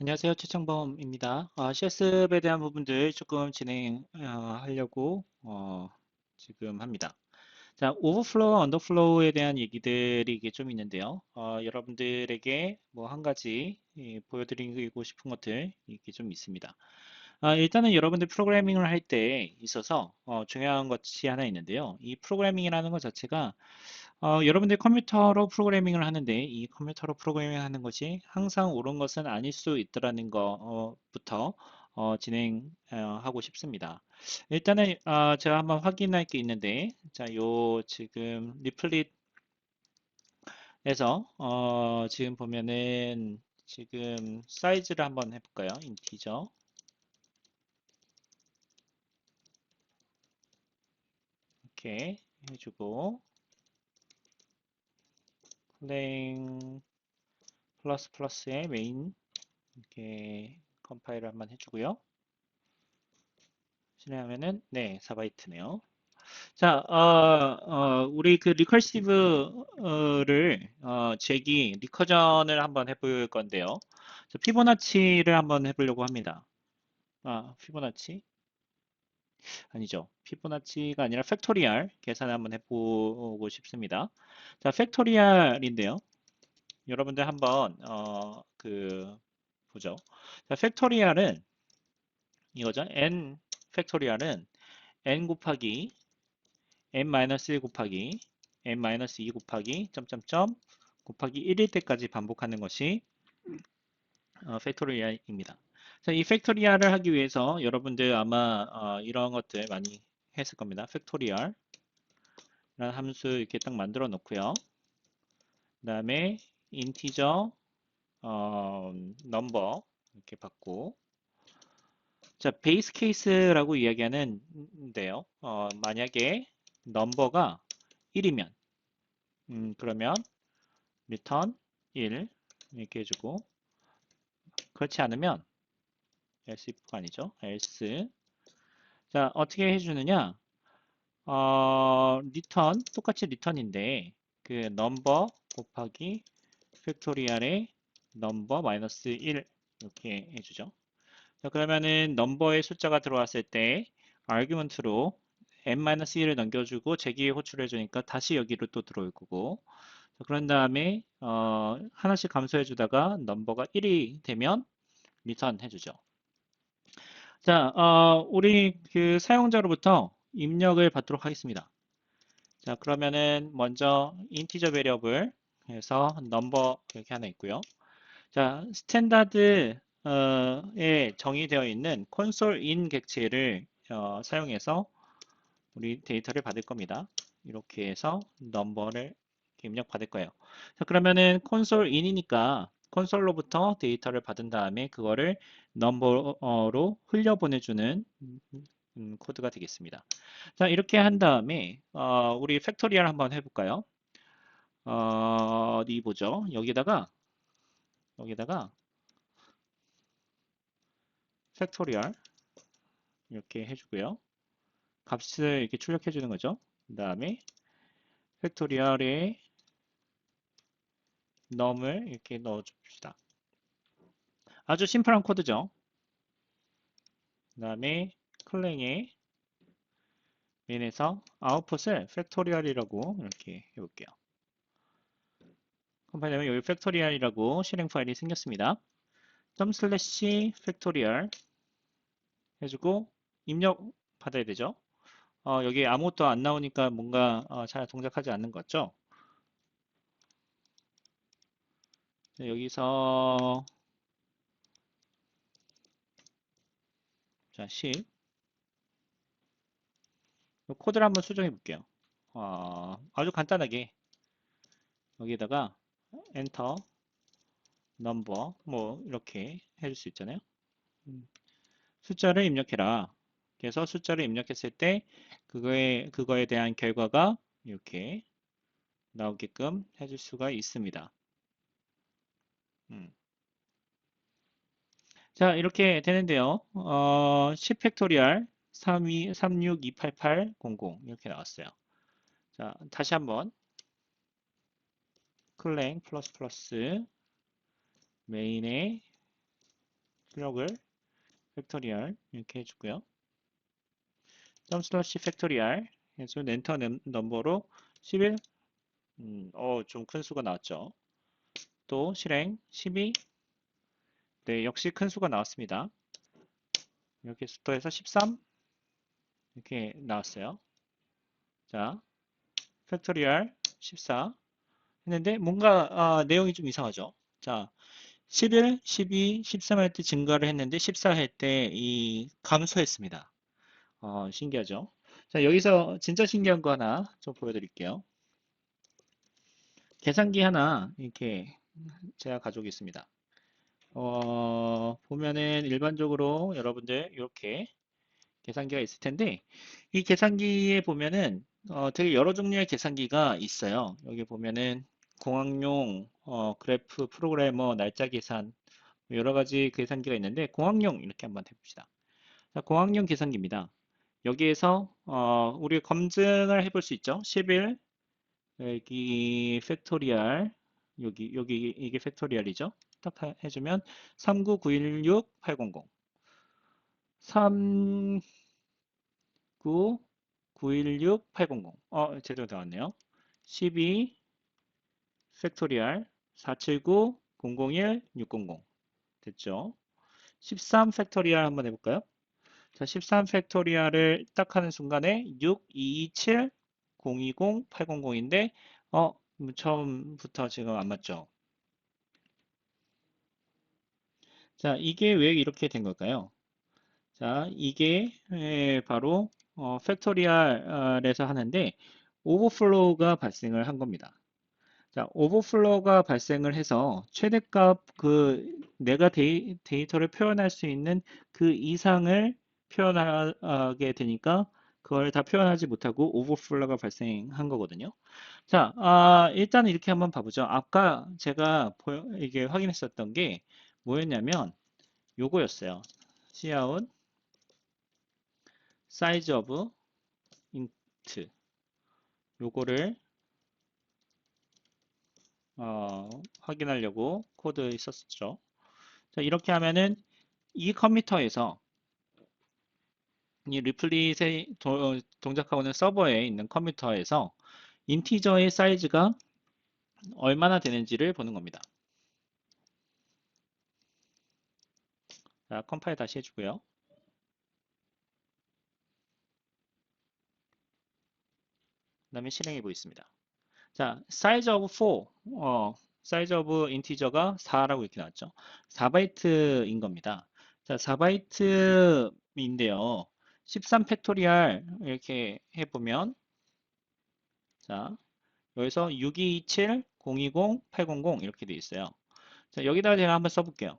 안녕하세요. 최창범입니다. 아, CS에 대한 부분들 조금 진행하려고 어, 지금 합니다. 자, 오버플로우와 언더플로우에 대한 얘기들이 이게 좀 있는데요. 어, 여러분들에게 뭐 한 가지 예, 보여드리고 싶은 것들 이게 좀 있습니다. 아, 일단은 여러분들 프로그래밍을 할 때 있어서 어, 중요한 것이 하나 있는데요. 이 프로그래밍이라는 것 자체가 어, 여러분들 컴퓨터로 프로그래밍을 하는데 이 컴퓨터로 프로그래밍 하는 것이 항상 옳은 것은 아닐 수 있다라는 것부터 어, 진행하고 싶습니다. 일단은 어, 제가 한번 확인할 게 있는데 자, 요 지금 리플릿에서 어, 지금 보면은 지금 사이즈를 한번 해볼까요? 인티저 이렇게 해주고 플레잉 플러스 플러스의 메인 이렇게 컴파일을 한번 해주고요. 실행하면은 네 4바이트네요. 자, 어, 어, 우리 그 리컬시브를 어, 제기 리커전을 한번 해볼 건데요. 피보나치를 한번 해보려고 합니다. 아, 피보나치 아니죠. 피보나치가 아니라 팩토리얼 계산을 한번 해보고 싶습니다. 자, 팩토리얼인데요. 여러분들 한번 어, 그 보죠. 자, 팩토리얼은 이거죠. n 팩토리얼은 n 곱하기 n-1 곱하기 n-2 곱하기 점점점 곱하기 1일 때까지 반복하는 것이 어, 팩토리얼입니다. 자, 이 팩토리얼을 하기 위해서 여러분들 아마 어, 이런 것들 많이 했을 겁니다. 팩토리얼 라는 함수 이렇게 딱 만들어 놓고요. 그 다음에 인티저 어, 넘버 이렇게 받고 자 베이스 케이스라고 이야기하는데요. 어, 만약에 넘버가 1이면 음, 그러면 return 1 이렇게 해주고 그렇지 않으면 else if가 아니죠. else 자 어떻게 해주느냐 어, return 똑같이 return인데 그 number 곱하기 팩토리얼의 number 마이너스 1 이렇게 해주죠. 자 그러면은 넘버의 숫자가 들어왔을 때 argument로 n-1을 넘겨주고 제기에 호출해 주니까 다시 여기로 또 들어올 거고 자, 그런 다음에 어, 하나씩 감소해 주다가 넘버가 1이 되면 return 해주죠. 자, 어, 우리 그 사용자로부터 입력을 받도록 하겠습니다. 자, 그러면은 먼저 인티저 베리어블 해서 넘버 이렇게 하나 있고요. 자, 스탠다드에 정의되어 있는 콘솔 인 객체를 어, 사용해서 우리 데이터를 받을 겁니다. 이렇게 해서 넘버를 입력 받을 거예요. 자, 그러면은 콘솔 인이니까 콘솔로부터 데이터를 받은 다음에 그거를 넘버로 흘려보내주는 음, 코드가 되겠습니다. 자, 이렇게 한 다음에 어, 우리 팩토리얼 한번 해볼까요? 어, 디 보죠? 여기다가 여기다가 팩토리얼 이렇게 해주고요. 값을 이렇게 출력해 주는 거죠. 그 다음에 팩토리얼에 num을 이렇게 넣어 줍시다. 아주 심플한 코드죠. 그 다음에 클랭의 맨에서 아웃풋을 팩토리얼이라고 이렇게 해볼게요. 컴파일하면 여기 팩토리얼이라고 실행 파일이 생겼습니다. 점 슬래시 팩토리얼 해주고 입력 받아야 되죠. 어, 여기 아무것도 안 나오니까 뭔가 어, 잘 동작하지 않는 것 같죠? 네, 여기서 자 10. 코드를 한번 수정해 볼게요. 어, 아주 간단하게 여기에다가 엔터 넘버 뭐 이렇게 해줄 수 있잖아요. 음, 숫자를 입력해라. 그래서 숫자를 입력했을 때 그거에 그거에 대한 결과가 이렇게 나오게끔 해줄 수가 있습니다. 음. 자, 이렇게 되는데요. 어, 10 팩토리얼 32, 3628800 이렇게 나왔어요. 자, 다시 한번 클랭 플러스 플러스 메인에 출력을 팩토리얼 이렇게 해주고요. 점 슬러시 팩토리얼 해서 엔터 넘- 넘버로 11 음, 어, 좀 큰 수가 나왔죠. 또 실행 12 네, 역시 큰 수가 나왔습니다. 이렇게 수도해서 13 이렇게 나왔어요. 자, 팩토리얼 14 했는데 뭔가 아, 내용이 좀 이상하죠. 자, 11, 12, 13 할 때 증가를 했는데 14 할 때 이 감소했습니다. 어, 신기하죠. 자, 여기서 진짜 신기한 거 하나 좀 보여드릴게요. 계산기 하나 이렇게 제가 가지고 있습니다. 어, 보면은 일반적으로 여러분들 이렇게 계산기가 있을 텐데 이 계산기에 보면은 어, 되게 여러 종류의 계산기가 있어요. 여기 보면은 공학용 어, 그래프 프로그래머 날짜 계산 여러 가지 계산기가 있는데 공학용 이렇게 한번 해봅시다. 자, 공학용 계산기입니다. 여기에서 어, 우리 검증을 해볼 수 있죠. 11 여기 팩토리얼 여기 여기 이게 팩토리얼이죠. 딱 하- 해주면 39916-800 39916-800 어 제대로 나왔네요. 12 팩토리얼 479-001-600 됐죠. 13 팩토리얼 한번 해볼까요? 자, 13 팩토리얼을 딱 하는 순간에 6, 2, 2, 7, 020, 800인데 어, 음, 처음부터 지금 안 맞죠? 자, 이게 왜 이렇게 된 걸까요? 자, 이게 에, 바로 어, 팩토리얼에서 하는데 오버플로우가 발생을 한 겁니다. 자, 오버플로우가 발생을 해서 최대값 그 내가 데이, 데이터를 표현할 수 있는 그 이상을 표현하게 되니까 그걸 다 표현하지 못하고 오버플로우가 발생한 거거든요. 자, 아, 일단 이렇게 한번 봐보죠. 아까 제가 보여, 이게 확인했었던 게 뭐였냐면 요거였어요. cout size of int 요거를 어, 확인하려고 코드 있었죠. 자, 이렇게 하면은 이 컴퓨터에서 이 리플릿에 도- 동작하고 있는 서버에 있는 컴퓨터에서 인티저의 사이즈가 얼마나 되는지를 보는 겁니다. 자, 컴파일 다시 해주고요. 그 다음에 실행해 보겠습니다. 자, size of 4, 어, size of 인티저가 4라고 이렇게 나왔죠. 4바이트인 겁니다. 자, 4바이트인데요. 13 팩토리얼 이렇게 해보면 자, 여기서 6227, 020, 800 이렇게 돼 있어요. 자, 여기다가 제가 한번 써볼게요.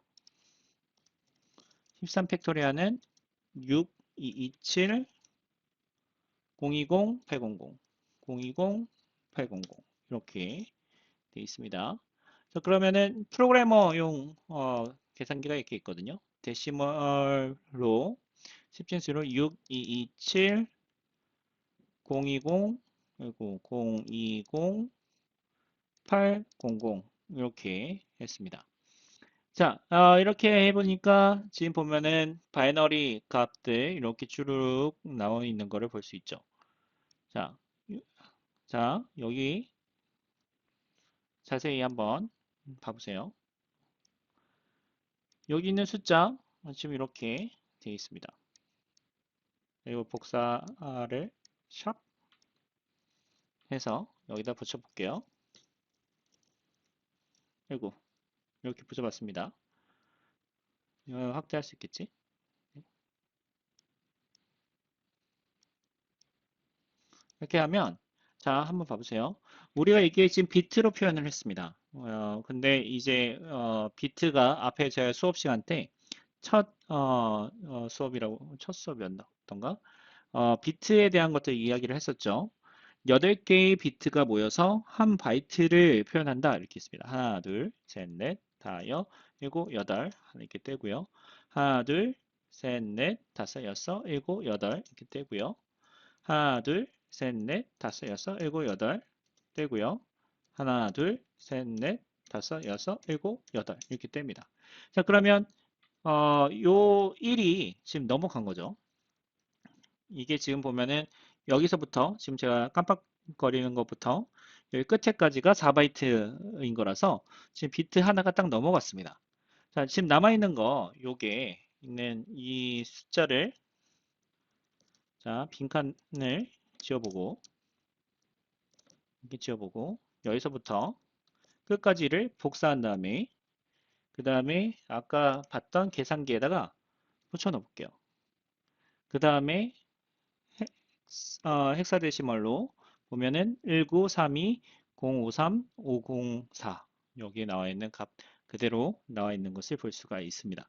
13 팩토리얼은 6227, 020, 800, 020, 800 이렇게 돼 있습니다. 자, 그러면은 프로그래머용 어, 계산기가 이렇게 있거든요. 데시멀로 10진수로 6227 020 그리고 020 800 이렇게 했습니다. 자, 어, 이렇게 해보니까 지금 보면은 바이너리 값들 이렇게 쭉 나와 있는 거를 볼 수 있죠. 자, 자, 여기 자세히 한번 봐보세요. 여기 있는 숫자 지금 이렇게 되어 있습니다. 그리고 복사를 샵 해서 여기다 붙여볼게요. 그리고 이렇게 붙여봤습니다. 이거 확대할 수 있겠지? 이렇게 하면 자 한번 봐보세요. 우리가 이게 지금 비트로 표현을 했습니다. 어, 근데 이제 어, 비트가 앞에 제가 수업 시간 때첫 어, 어, 수업이라고 첫 수업이었던가 어, 비트에 대한 것들 이야기를 했었죠. 8개의 비트가 모여서 한 바이트를 표현한다 이렇게 있습니다. 하나, 둘, 셋, 넷, 다여, 일곱, 여덟 이렇게 떼고요. 하나, 둘, 셋, 넷, 다섯, 여섯, 일곱, 여덟 이렇게 떼고요. 하나, 둘, 셋, 넷, 다섯, 여섯, 일곱, 여덟 떼고요. 하나, 둘, 셋, 넷, 다섯, 여섯, 일곱, 여덟 이렇게 뗍니다. 자 그러면 어, 요 1이 지금 넘어간 거죠. 이게 지금 보면은 여기서부터 지금 제가 깜빡거리는 것부터 여기 끝에까지가 4바이트인 거라서 지금 비트 하나가 딱 넘어갔습니다. 자, 지금 남아있는 거 요게 있는 이 숫자를 자, 빈칸을 지워보고 이렇게 지워보고 여기서부터 끝까지를 복사한 다음에 그 다음에 아까 봤던 계산기에다가 붙여넣을게요. 그 다음에 어, 헥사데시멀로 보면은 1932053-504 여기에 나와 있는 값 그대로 나와 있는 것을 볼 수가 있습니다.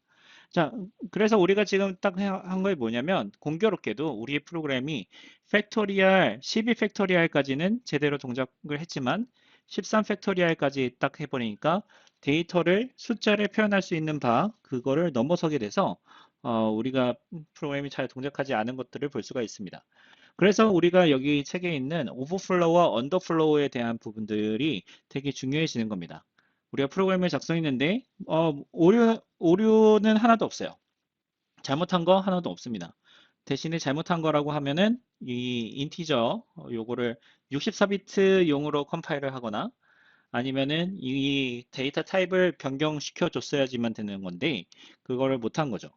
자, 그래서 우리가 지금 딱 한 거에 뭐냐면 공교롭게도 우리의 프로그램이 팩토리얼, 12 팩토리얼까지는 제대로 동작을 했지만 13 팩토리얼까지 딱 해버리니까 데이터를 숫자를 표현할 수 있는 바 그거를 넘어서게 돼서 어, 우리가 프로그램이 잘 동작하지 않은 것들을 볼 수가 있습니다. 그래서 우리가 여기 책에 있는 오버플로우와 언더플로우에 대한 부분들이 되게 중요해지는 겁니다. 우리가 프로그램을 작성했는데 어, 오류, 오류는 하나도 없어요. 잘못한 거 하나도 없습니다. 대신에 잘못한 거라고 하면은 이 인티저 어, 요거를 64비트 용으로 컴파일을 하거나 아니면은 이 데이터 타입을 변경시켜 줬어야지만 되는 건데 그거를 못한 거죠.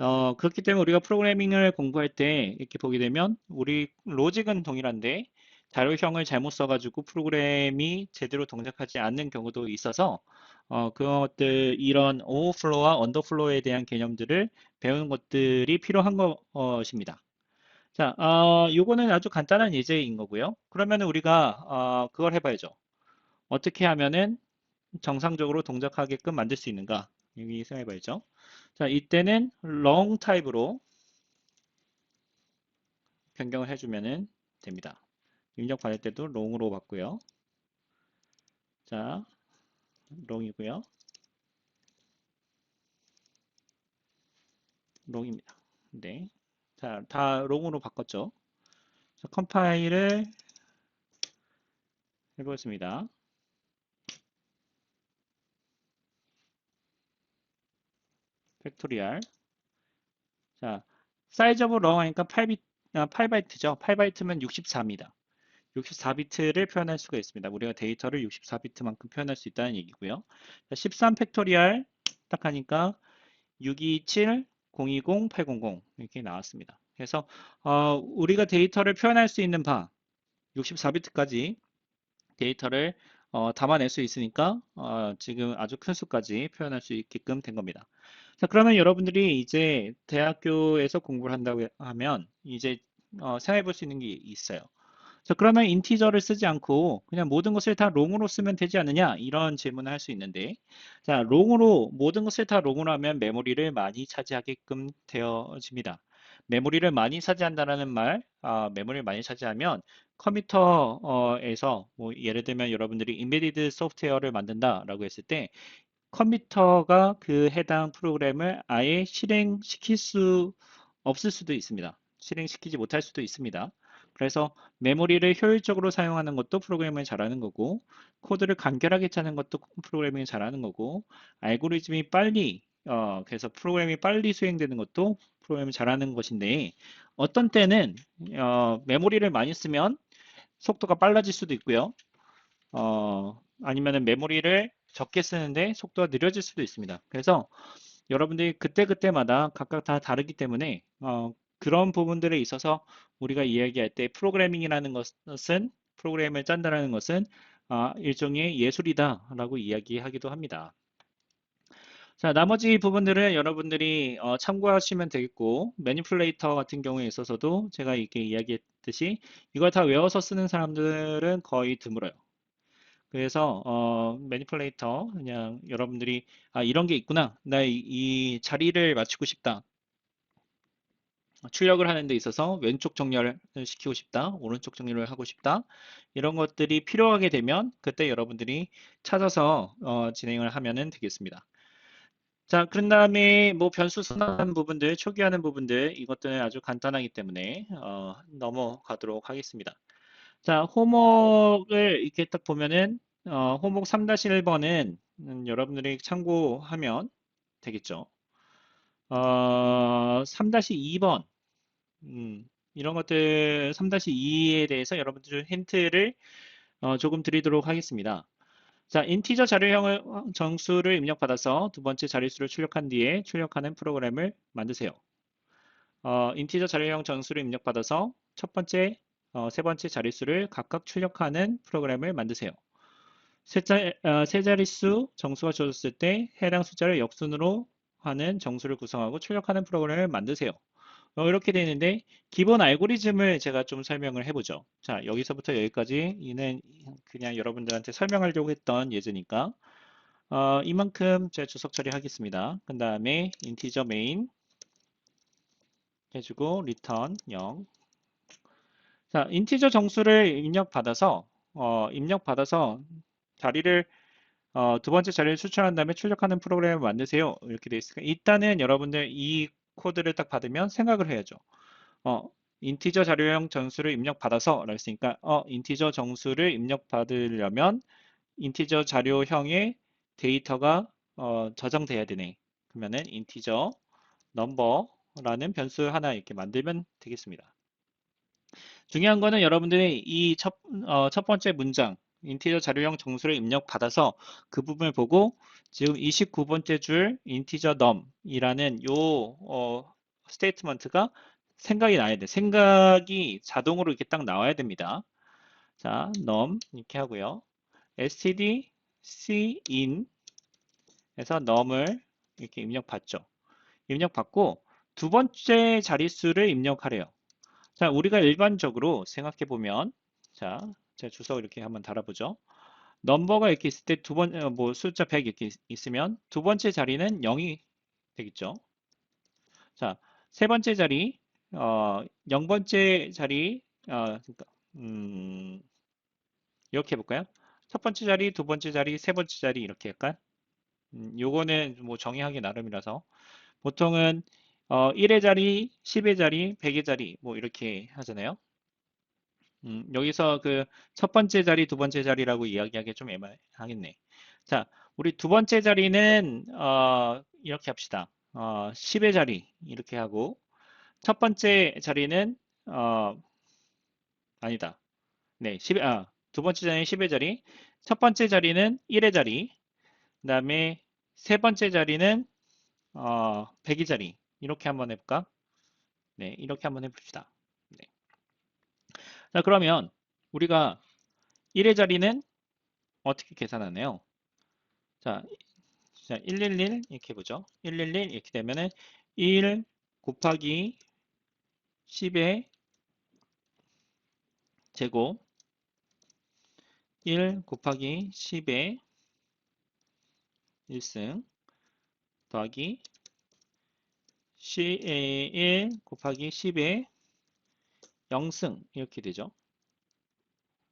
어, 그렇기 때문에 우리가 프로그래밍을 공부할 때 이렇게 보게 되면 우리 로직은 동일한데 자료형을 잘못 써가지고 프로그램이 제대로 동작하지 않는 경우도 있어서 어, 그것들 이런 오버플로우와 언더플로우에 대한 개념들을 배우는 것들이 필요한 것입니다. 자, 어, 요거는 아주 간단한 예제인 거고요. 그러면 우리가 어, 그걸 해봐야죠. 어떻게 하면은 정상적으로 동작하게끔 만들 수 있는가? 여기 생각해봐야죠. 자, 이때는 long 타입으로 변경을 해주면 됩니다. 입력 받을 때도 long으로 받고요. 자, long이고요. long입니다. 네. 자, 다 long으로 바꿨죠. 자, 컴파일을 해보겠습니다. 팩토리얼. 자, 사이즈 오브 롱 하니까 8비, 아, 8바이트죠. 8바이트면 64입니다. 64비트를 표현할 수가 있습니다. 우리가 데이터를 64비트만큼 표현할 수 있다는 얘기고요. 13 팩토리얼 딱 하니까 627, 020, 800 이렇게 나왔습니다. 그래서 어, 우리가 데이터를 표현할 수 있는 바 64비트까지 데이터를 어, 담아낼 수 있으니까 어, 지금 아주 큰 수까지 표현할 수 있게끔 된 겁니다. 자, 그러면 여러분들이 이제 대학교에서 공부를 한다고 하면 이제 어, 생각해 볼 수 있는 게 있어요. 자, 그러면 인티저를 쓰지 않고 그냥 모든 것을 다 롱으로 쓰면 되지 않느냐? 이런 질문을 할 수 있는데 자, 롱으로 모든 것을 다 롱으로 하면 메모리를 많이 차지하게끔 되어집니다. 메모리를 많이 차지한다는 말, 아, 메모리를 많이 차지하면 컴퓨터에서 뭐 예를 들면 여러분들이 인베디드 소프트웨어를 만든다라고 했을 때 컴퓨터가 그 해당 프로그램을 아예 실행시킬 수 없을 수도 있습니다. 실행시키지 못할 수도 있습니다. 그래서 메모리를 효율적으로 사용하는 것도 프로그래밍을 잘하는 거고 코드를 간결하게 짜는 것도 프로그래밍을 잘하는 거고 알고리즘이 빨리 어, 그래서 프로그램이 빨리 수행되는 것도 프로그램을 잘하는 것인데 어떤 때는 어, 메모리를 많이 쓰면 속도가 빨라질 수도 있고요. 어, 아니면 메모리를 적게 쓰는데 속도가 느려질 수도 있습니다. 그래서 여러분들이 그때그때마다 각각 다 다르기 때문에 어, 그런 부분들에 있어서 우리가 이야기할 때 프로그래밍이라는 것은 프로그램을 짠다라는 것은 어, 일종의 예술이다 라고 이야기하기도 합니다. 자, 나머지 부분들은 여러분들이 어, 참고하시면 되겠고 매니플레이터 같은 경우에 있어서도 제가 이렇게 이야기했듯이 이걸 다 외워서 쓰는 사람들은 거의 드물어요. 그래서 어, 매니플레이터 그냥 여러분들이 아 이런 게 있구나. 나이 자리를 맞추고 싶다. 출력을 하는 데 있어서 왼쪽 정렬을 시키고 싶다. 오른쪽 정렬을 하고 싶다. 이런 것들이 필요하게 되면 그때 여러분들이 찾아서 어, 진행을 하면 되겠습니다 자 그런 다음에 뭐 변수 순환 부분들 초기화하는 부분들 이것들은 아주 간단하기 때문에 어, 넘어가도록 하겠습니다 자, 호목을 이렇게 딱 보면은 어, 호목 3-1번은 음, 여러분들이 참고하면 되겠죠. 어, 3-2번 음, 이런 것들 3-2에 대해서 여러분들 힌트를 어, 조금 드리도록 하겠습니다. 자, 인티저 자료형을 정수를 입력받아서 두 번째 자릿수를 출력한 뒤에 출력하는 프로그램을 만드세요. 어, 인티저 자료형 정수를 입력받아서 첫 번째, 어, 세 번째 자릿수를 각각 출력하는 프로그램을 만드세요. 세, 자, 어, 세 자릿수 정수가 주어졌을 때 해당 숫자를 역순으로 하는 정수를 구성하고 출력하는 프로그램을 만드세요. 어, 이렇게 되는데 기본 알고리즘을 제가 좀 설명을 해보죠. 자, 여기서부터 여기까지 이는 그냥 여러분들한테 설명하려고 했던 예제니까 어, 이만큼 제가 주석 처리하겠습니다. 그 다음에 인티저 메인 해주고 return 0 자, 인티저 정수를 입력받아서 어, 입력받아서 자리를 어, 두 번째 자리를 추천한 다음에 출력하는 프로그램을 만드세요. 이렇게 되어 있으니까 일단은 여러분들 이 코드를 딱 받으면 생각을 해야죠. 어, 인티저 자료형 정수를 입력받아서 라고 했으니까 어, 인티저 정수를 입력받으려면 인티저 자료형의 데이터가 어, 저장돼야 되네. 그러면은 인티저 넘버라는 변수 하나 이렇게 만들면 되겠습니다. 중요한 거는 여러분들이 이 첫, 어, 첫 번째 문장 인티저 자료형 정수를 입력받아서 그 부분을 보고 지금 29번째 줄 인티저 넘이라는 요 어, 스테이트먼트가 생각이 나야 돼. 생각이 자동으로 이렇게 딱 나와야 됩니다. 자, 넘 이렇게 하고요. std cin 에서 넘을 이렇게 입력받죠. 입력받고 두 번째 자릿수를 입력하래요. 자, 우리가 일반적으로 생각해 보면 자, 제가 주석 이렇게 한번 달아보죠. 넘버가 이렇게 있을 때 두 번, 어, 뭐 숫자 100 이렇게 있으면 두 번째 자리는 0이 되겠죠. 자, 세 번째 자리, 어, 0번째 자리, 어, 그러니까, 음, 이렇게 해볼까요? 첫 번째 자리, 두 번째 자리, 세 번째 자리 이렇게 약간 음, 요거는 뭐 정의하기 나름이라서 보통은 어, 1의 자리, 10의 자리, 100의 자리 뭐 이렇게 하잖아요. 음, 여기서 그 첫 번째 자리, 두 번째 자리라고 이야기하기 좀 애매하겠네. 자, 우리 두 번째 자리는 어, 이렇게 합시다. 어, 10의 자리 이렇게 하고 첫 번째 자리는 어, 아니다. 네, 10, 아, 두 번째 자리는 10의 자리, 첫 번째 자리는 1의 자리, 그 다음에 세 번째 자리는 어, 100의 자리 이렇게 한번 해볼까? 네, 이렇게 한번 해봅시다. 자, 그러면 우리가 1의 자리는 어떻게 계산하나요? 자, 자111 이렇게 보죠. 111 이렇게 되면은 1 곱하기 10의 제곱 1 곱하기 10의 1승 더하기 1 곱하기 10의 0승 이렇게 되죠.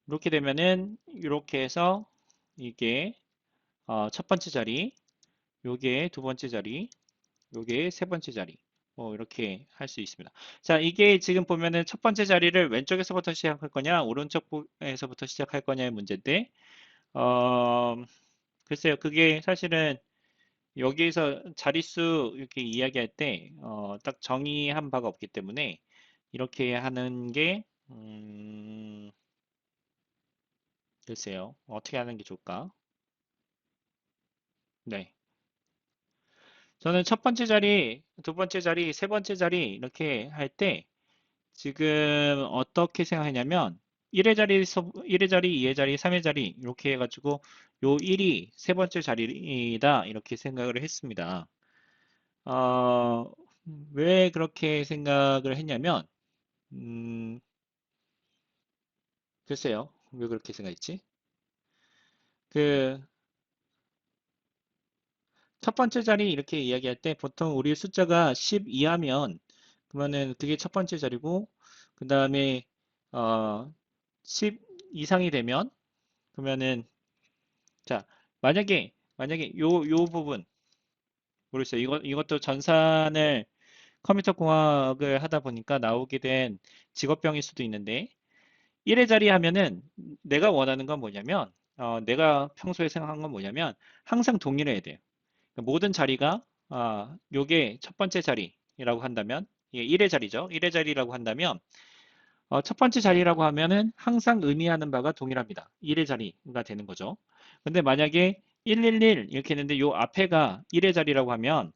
이렇게 되면은 이렇게 해서 이게 어, 첫 번째 자리, 요게 두 번째 자리, 요게 세 번째 자리. 뭐 이렇게 할 수 있습니다. 자, 이게 지금 보면은 첫 번째 자리를 왼쪽에서부터 시작할 거냐, 오른쪽에서부터 시작할 거냐의 문제인데, 어, 글쎄요, 그게 사실은 여기에서 자릿수 이렇게 이야기할 때, 어, 딱 정의한 바가 없기 때문에, 이렇게 하는 게 음, 글쎄요. 어떻게 하는 게 좋을까? 네. 저는 첫 번째 자리, 두 번째 자리, 세 번째 자리 이렇게 할 때 지금 어떻게 생각하냐면 1의 자리, 1의 자리, 2의 자리, 3의 자리 이렇게 해가지고 요 1이 세 번째 자리이다 이렇게 생각을 했습니다. 어, 왜 그렇게 생각을 했냐면 음, 글쎄요. 왜 그렇게 생각했지? 그, 첫 번째 자리 이렇게 이야기할 때 보통 우리 숫자가 10 이하면 그러면은 그게 첫 번째 자리고 그 다음에 어, 10 이상이 되면 그러면은 자 만약에 만약에 요 요 부분 모르겠어요. 이것 이것도 전산을 컴퓨터 공학을 하다 보니까 나오게 된 직업병일 수도 있는데 1의 자리 하면은 내가 원하는 건 뭐냐면 어, 내가 평소에 생각한 건 뭐냐면 항상 동일해야 돼요. 그러니까 모든 자리가 아, 요게 첫 번째 자리라고 한다면, 이게 1의 자리죠. 1의 자리라고 한다면, 어, 첫 번째 자리라고 하면은 항상 의미하는 바가 동일합니다. 1의 자리가 되는 거죠. 근데 만약에 111 이렇게 했는데 요 앞에가 1의 자리라고 하면,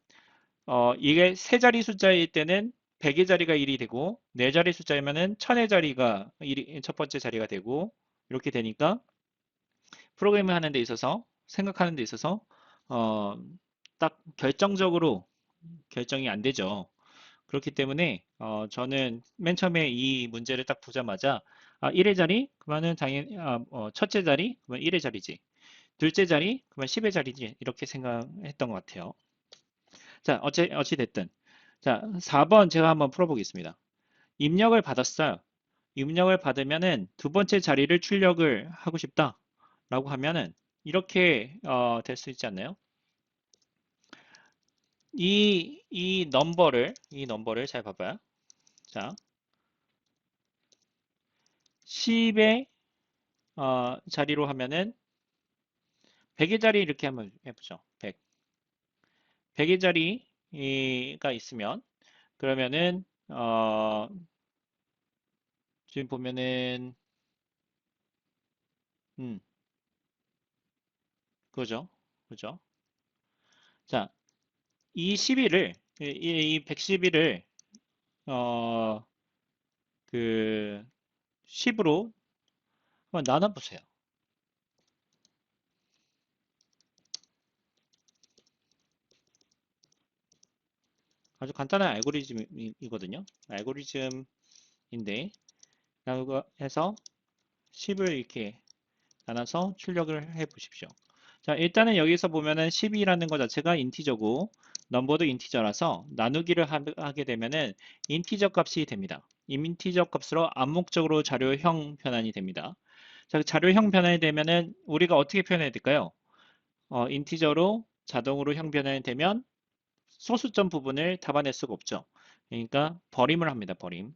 어, 이게 세 자리 숫자일 때는 100의 자리가 1이 되고, 네 자리 숫자이면은 1000의 자리가 1이, 첫 번째 자리가 되고, 이렇게 되니까, 프로그램을 하는 데 있어서, 생각하는 데 있어서, 어, 딱 결정적으로 결정이 안 되죠. 그렇기 때문에 어, 저는 맨 처음에 이 문제를 딱 보자마자 아, 1의 자리? 그러면은 당연히 아, 어, 첫째 자리? 그러면 1의 자리지. 둘째 자리? 그러면 10의 자리지. 이렇게 생각했던 것 같아요. 자, 어찌, 어찌 됐든. 자, 4번 제가 한번 풀어보겠습니다. 입력을 받았어요. 입력을 받으면은 두 번째 자리를 출력을 하고 싶다. 라고 하면은 이렇게 어, 될 수 있지 않나요? 이, 이 넘버를, 이 넘버를 잘 봐봐요. 자, 10의 어, 자리로 하면은 100의 자리 이렇게 한번 해보죠. 100. 100의 자리가 있으면 그러면은 어, 지금 보면은 음, 그죠? 그죠? 자, 이 11을 이, 이 111을 어, 그 10으로 한번 나눠 보세요. 아주 간단한 알고리즘이거든요. 알고리즘인데 라고 해서 10을 이렇게 나눠서 출력을 해 보십시오. 자, 일단은 여기서 보면은 12라는 것 자체가 인티저고 넘버도 인티저라서 나누기를 하게 되면은 인티저 값이 됩니다. 인티저 값으로 암묵적으로 자료형 변환이 됩니다. 자, 자료형 변환이 되면은 우리가 어떻게 표현해야 될까요? 어, 인티저로 자동으로 형 변환이 되면 소수점 부분을 잡아낼 수가 없죠. 그러니까 버림을 합니다. 버림.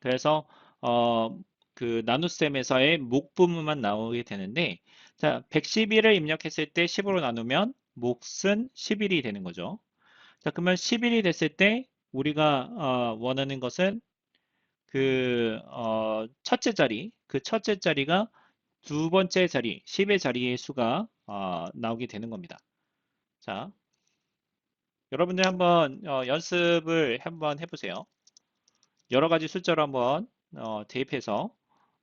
그래서 어, 그 나눗셈에서의 목 부분만 나오게 되는데 자 111을 입력했을 때 10으로 나누면 몫은 11이 되는 거죠. 자 그러면 11이 됐을 때 우리가 어, 원하는 것은 그 어, 첫째 자리 그 첫째 자리가 두 번째 자리 10의 자리의 수가 어, 나오게 되는 겁니다. 자 여러분들 한번 어, 연습을 한번 해보세요. 여러 가지 숫자로 한번 어, 대입해서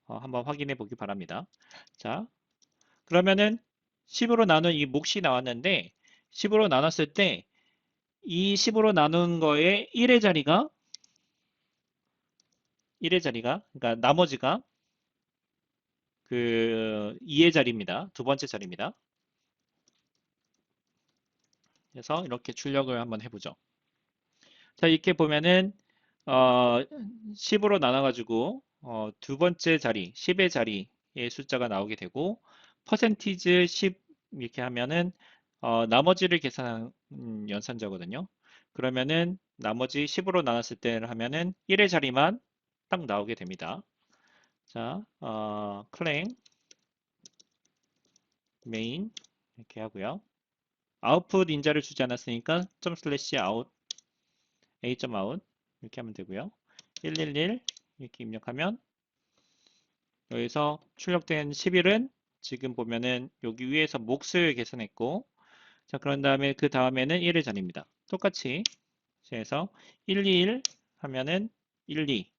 어, 한번 확인해 보기 바랍니다. 자, 그러면은 10으로 나눈 이 몫이 나왔는데 10으로 나눴을 때 이 10으로 나눈 거에 1의 자리가 1의 자리가 그러니까 나머지가 그 2의 자리입니다. 두 번째 자리입니다. 그래서 이렇게 출력을 한번 해보죠. 자, 이렇게 보면은 어, 10으로 나눠가지고 어, 두 번째 자리, 10의 자리의 숫자가 나오게 되고 퍼센티지 10 이렇게 하면은 어, 나머지를 계산한 음, 연산자거든요. 그러면은 나머지 10으로 나눴을 때를 하면은 1의 자리만 딱 나오게 됩니다. 자, 어, 클랭 메인 이렇게 하고요. 아웃풋 인자를 주지 않았으니까 점 슬래시 아웃 a 점 아웃 이렇게 하면 되고요. 111 이렇게 입력하면 여기서 출력된 11은 지금 보면은 여기 위에서 몫을 계산했고 자 그런 다음에 그 다음에는 1의 자리입니다. 똑같이 해서 121 하면은 12.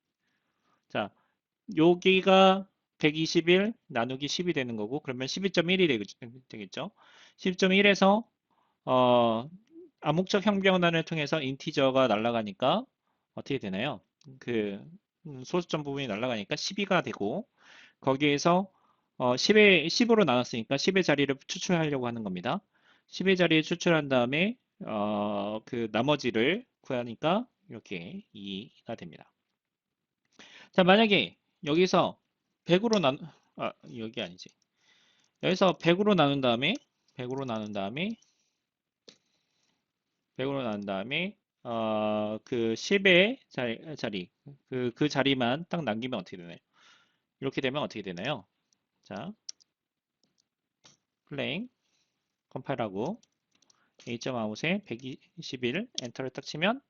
자 여기가 121 나누기 10이 되는 거고 그러면 12.1이 되겠죠. 10.1에서 어, 암묵적 형변환을 통해서 인티저가 날아가니까 어떻게 되나요? 그 음, 소수점 부분이 날아가니까 12가 되고 거기에서 어, 10의 10으로 나눴으니까 10의 자리를 추출하려고 하는 겁니다. 10의 자리에 추출한 다음에 어, 그 나머지를 구하니까 이렇게 2가 됩니다. 자, 만약에 여기서 100으로 나 아, 여기 아니지. 여기서 100으로 나눈 다음에 100으로 나눈 다음에 100으로 나눈 다음에 어, 그 10의 자리, 자리 그, 그 자리만 딱 남기면 어떻게 되나요? 이렇게 되면 어떻게 되나요? 자, 플레잉 컴파일하고 a.out에 121 엔터를 딱 치면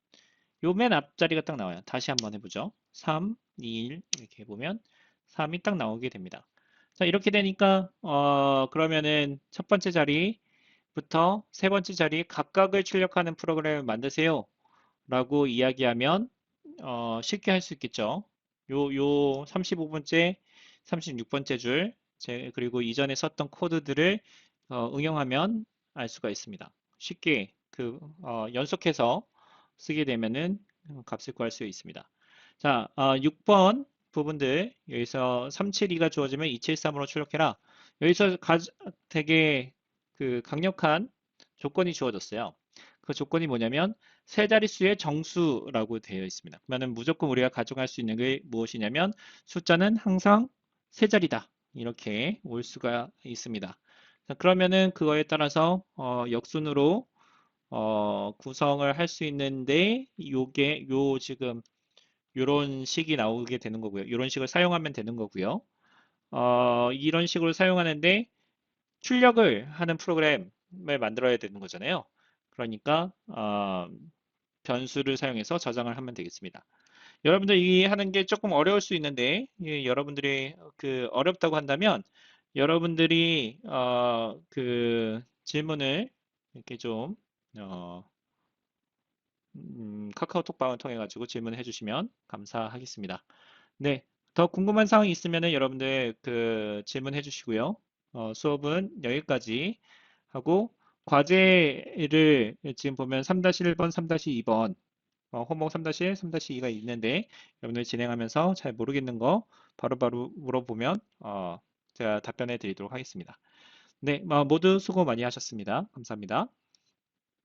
요 맨 앞자리가 딱 나와요. 다시 한번 해보죠. 3, 2, 1 이렇게 해보면 3이 딱 나오게 됩니다. 자 이렇게 되니까 어 그러면은 첫 번째 자리 부터 세 번째 자리 각각을 출력하는 프로그램을 만드세요. 라고 이야기하면 어, 쉽게 할 수 있겠죠. 요, 요 35번째, 36번째 줄, 제, 그리고 이전에 썼던 코드들을 어, 응용하면 알 수가 있습니다. 쉽게 그 어, 연속해서 쓰게 되면은 값을 구할 수 있습니다. 자, 어, 6번 부분들 여기서 372가 주어지면 273으로 출력해라. 여기서 가, 되게 그 강력한 조건이 주어졌어요. 그 조건이 뭐냐면 세 자릿수의 정수라고 되어 있습니다. 그러면 무조건 우리가 가져갈 수 있는 게 무엇이냐면 숫자는 항상 세 자리다. 이렇게 올 수가 있습니다. 자, 그러면은 그거에 따라서 어, 역순으로 어, 구성을 할 수 있는데 요게 요 지금 요런 식이 나오게 되는 거고요. 요런 식을 사용하면 되는 거고요. 어, 이런 식으로 사용하는데 출력을 하는 프로그램을 만들어야 되는 거잖아요. 그러니까 어, 변수를 사용해서 저장을 하면 되겠습니다. 여러분들 이 하는 게 조금 어려울 수 있는데 예, 여러분들이 그 어렵다고 한다면 여러분들이 어, 그 질문을 이렇게 좀 어, 음, 카카오톡방을 통해 가지고 질문을 해주시면 감사하겠습니다. 네, 더 궁금한 사항이 있으면 여러분들 그 질문해 주시고요. 어, 수업은 여기까지 하고 과제를 지금 보면 3-1번, 3-2번 어, 호목 3-1, 3-2가 있는데 여러분들 진행하면서 잘 모르겠는 거 바로바로 물어보면 어, 제가 답변해 드리도록 하겠습니다. 네, 어, 모두 수고 많이 하셨습니다. 감사합니다.